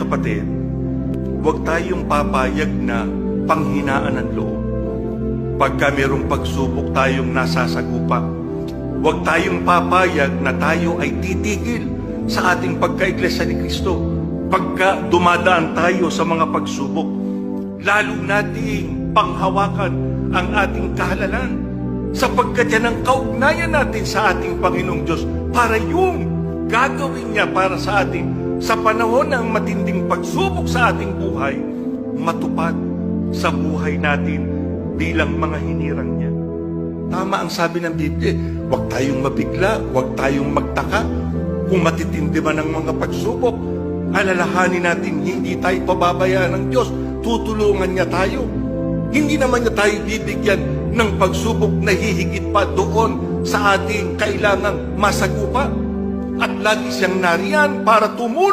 kapatid, huwag tayong papayag na panghinaan ng loob. Pagka mayroong pagsubok tayong nasasagupa, huwag tayong papayag na tayo ay titigil sa ating pagkaiglesia ni Kristo. Pagka dumadaan tayo sa mga pagsubok, lalo nating panghawakan ang ating kahalalan sapagkat yan ang kaugnayan natin sa ating Panginoong Diyos para yung gagawin niya para sa atin sa panahon ng matinding pagsubok sa ating buhay, matupad sa buhay natin bilang mga hinirang niya. Tama ang sabi ng Biblia, huwag tayong mabigla, huwag tayong magtaka. Kung matitindi man ang mga pagsubok, alalahanin natin hindi tayo pababayaan ng Diyos, tutulungan niya tayo. Hindi naman niya tayo bibigyan ng pagsubok na hihigit pa doon sa ating kailangang masagupa. At lagi siyang nariyan para tumulong